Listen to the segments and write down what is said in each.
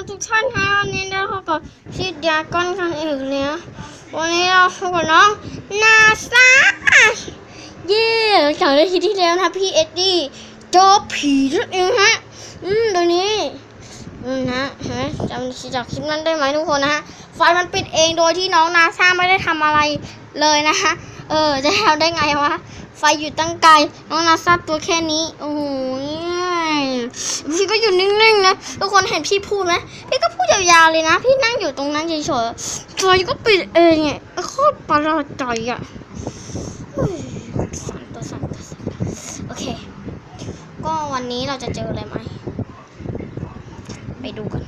นทุกท่านฮะวันนี้เราพบกับชีดยาก้อนกันอีกแล้ววันนี้เราพบกับน้องนาซาเย่จากในที่ที่แล้วนะพี่เอ็ดดี้จอผีนั่นเองฮะอืมตัวนี้อืมนะเห็นไหมจำจากคลิปนั้นได้ไหมทุกคนนะฮะไฟมันปิดเองโดยที่น้องนาซาไม่ได้ทำอะไรเลยนะฮะเออจะทำได้ไงวะไฟอยู่ตั้งไกลน้องนาซาตัวแค่นี้โอ้โห พี่ก็อยู่นิ่งๆนะทุกคนเห็นพี่พูดไหมพี่ก็พูดยาวๆเลยนะ พี่นั่งอยู่ตรงนั้นเฉยๆไฟก็ปิดเองไงโคตรประหลาดใจอะสั่นตัวสั่นตัวสั่นโอเค ก็วันนี้เราจะเจออะไรไหมไปดูกัน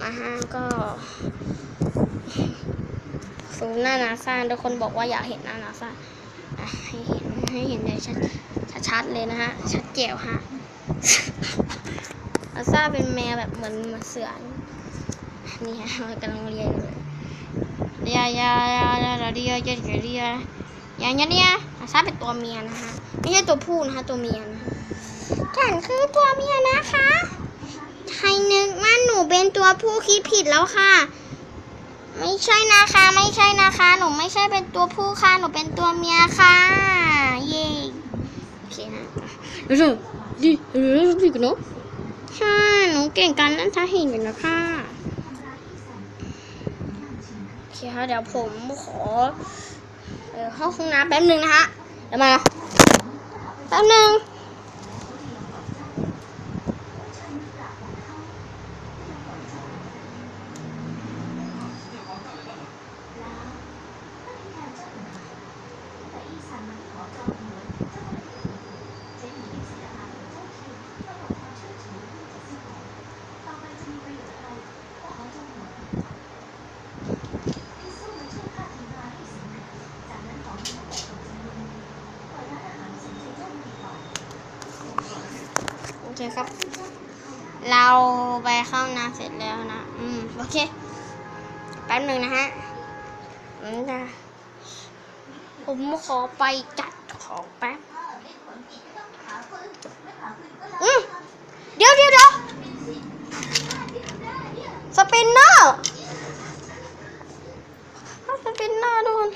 มาฮะก็ซูมหน้านาซาทุกคนบอกว่าอยากเห็นหน้านาซาอะให้เห็น ให้เห็นเลยชัดชัดๆเลยนะฮะ ชัดเจ๋วฮะนาซาเป็นแมวแบบเหมือนเหมือนเสือนี่ฮะมันกำลังเรียนอยู่เลยเรียยายายาเรียยาเรียอย่างเงี้ยเนี่ยนาซาเป็นตัวเมียนะฮะไม่ใช่ตัวผู้นะคะ ตัวเมียนะฉันคือตัวเมียนะคะ ใครนึกว่าหนูเป็นตัวผู้คิดผิดแล้วค่ะ ไม่ใช่นะคะ ไม่ใช่นะคะ หนูไม่ใช่เป็นตัวผู้ค่ะ หนูเป็นตัวเมียค่ะ ดูสิดีดูสิกันเนาะใช่หนูเก่งการนั่นท้าเห็นอยู่นะค่ะโอเคค่ะเดี๋ยวผมขอเออเข้าห้องน้ำแป๊บนึงนะคะเดี๋ยวมาแป๊บนึง เคครับ เราไปเข้าน้ำเสร็จแล้วนะ อืม โอเค แป๊บหนึ่งนะฮะอืมนะผมขอไปจัดของแป๊บ อืม เดี๋ยวเดี๋ยวเดี๋ยวสปินเนอร์สปินเนอร์ทุกคน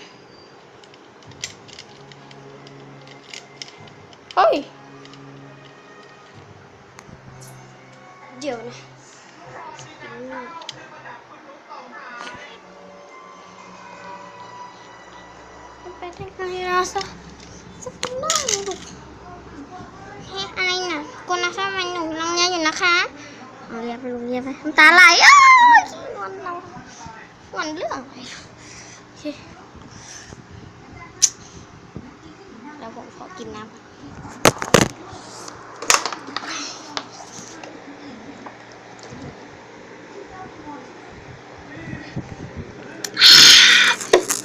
เฮ้ย เดี๋ยวนะมันไปได้ไงล่ะซะจะเป็นบ้าหรือเปล่าเฮ้อะไรน่ะกูนะซ่ามันหนูโรงเรียนอยู่นะคะเอาเรียบไปลงเรียบไปน้ำตาไหลอ้าวขี้งอนเรางอนเรื่องอะไรโอเคแล้วผมขอกินน้ำก่อน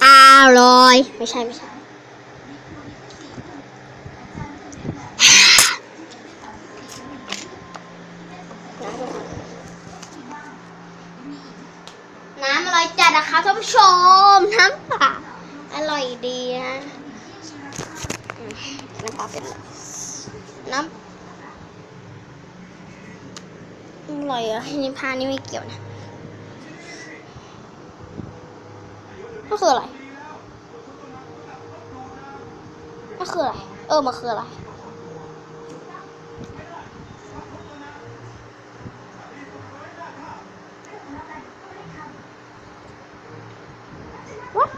อ ร่อยไม่ใช่ไม่ใช่น้ำอร่อยจัดนะคะท่านผู้ชมน้ำเปล่าอร่อยดีนะอืมน้ำเปล่าเป็นไรน้ำอร่อยเหรอะนี่พานี่ไม่เกี่ยวนะก็คืออะไร ก็คืออะไร เออ มันคืออะไร What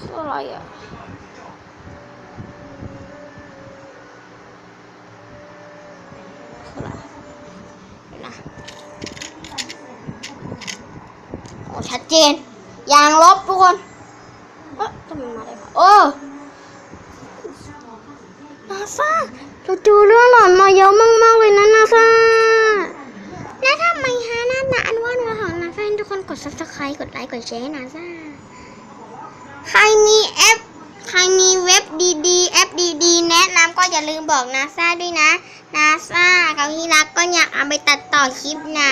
คืออะไรอะคืออะไรนะโอ้ชัดเจน ยางลบทุกคน เอ๊ะทำไมมาได้วะ โอ้นาซาเราเจอเรื่องหลอนมาเยอะมากๆเลยนะนาซาแล้วทำไมฮะนาหนาอันว่าหัวของนาซาทุกคนกด subscribe กดไลค์กดแชร์ให้นาซาใครมีแอปใครมีเว็บดีๆแอปดีๆแนะนำก็อย่าลืมบอกนาซาด้วยนะนาซาเขาที่รักก็อยากเอาไปตัดต่อคลิปนะ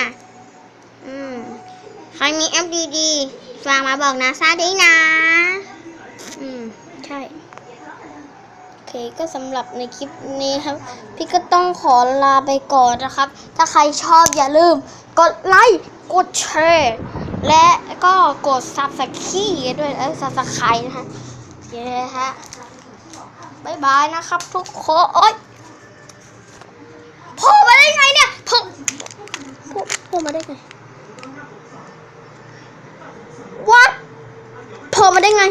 อืมใครมีแอปดีๆฝากมาบอกนาซาด้วยนะ ช่โอเคก็สำหรับในคลิปนี้ครับ พี่ก็ต้องขอลาไปก่อนนะครับ ถ้าใครชอบอย่าลืม กดไลค์กดแชร์และก็กดซับสไครต์ด้วยแล้วซับสไครต์นะฮะเย้ฮะบายบายนะครับ ทุกคนโอ๊ยโผล่มาได้ไงเนี่ยโผล่โผล่โผล่มาได้ไงวัดโผล่มาได้ไง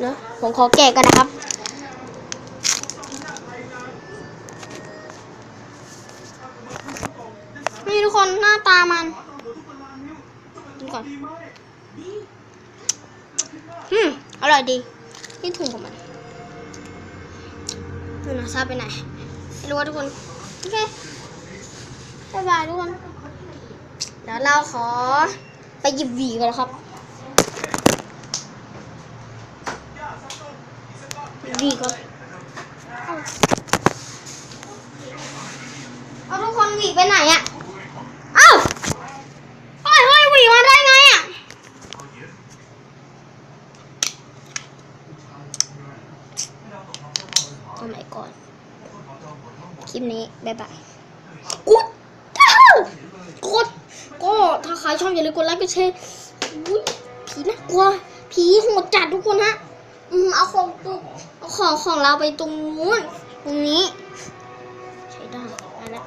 เนอะ ผมขอแกะกันนะครับ นี่ทุกคนหน้าตามันดูก่อนอืมอร่อยดี นี่ถุงของมันดูนะซาไปไหนไม่รู้ว่าทุกคน โอเคบ๊ายบายทุกคน เดี๋ยวเราขอไปหยิบหวีกันนะครับ ดีก่อนเอาทุกคนหวีไปไหนอะเอ้าเฮ้ยเฮ้ยหวีมาได้ไงอะโอ้ my god คลิปนี้บ๊ายบายกดอ้ากดก็ถ้าใครชอบอย่าลืมกดไลค์กดแชร์อุ๊ยผีน่ากลัวผีโหดจัดทุกคนฮะ อืมเอาของตัวเอาของของเราไปตรงนู้น ตรงนี้